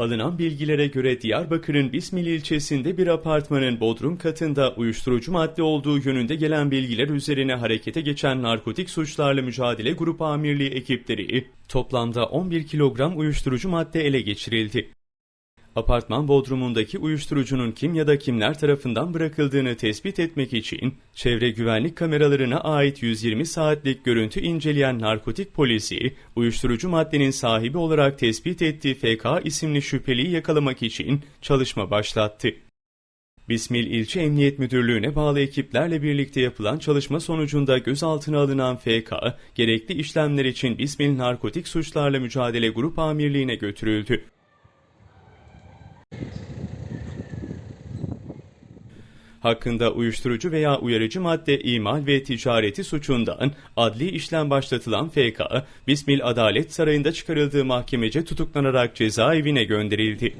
Alınan bilgilere göre Diyarbakır'ın Bismil ilçesinde bir apartmanın bodrum katında uyuşturucu madde olduğu yönünde gelen bilgiler üzerine harekete geçen Narkotik Suçlarla Mücadele Grup Amirliği ekipleri toplamda 11 kilogram uyuşturucu madde ele geçirildi. Apartman bodrumundaki uyuşturucunun kim ya da kimler tarafından bırakıldığını tespit etmek için çevre güvenlik kameralarına ait 120 saatlik görüntü inceleyen narkotik polisi, uyuşturucu maddenin sahibi olarak tespit ettiği FK isimli şüpheliyi yakalamak için çalışma başlattı. Bismil İlçe Emniyet Müdürlüğü'ne bağlı ekiplerle birlikte yapılan çalışma sonucunda gözaltına alınan FK, gerekli işlemler için Bismil Narkotik Suçlarla Mücadele Grup Amirliği'ne götürüldü. Hakkında uyuşturucu veya uyarıcı madde imal ve ticareti suçundan adli işlem başlatılan FK, Bismil Adalet Sarayı'nda çıkarıldığı mahkemece tutuklanarak cezaevine gönderildi.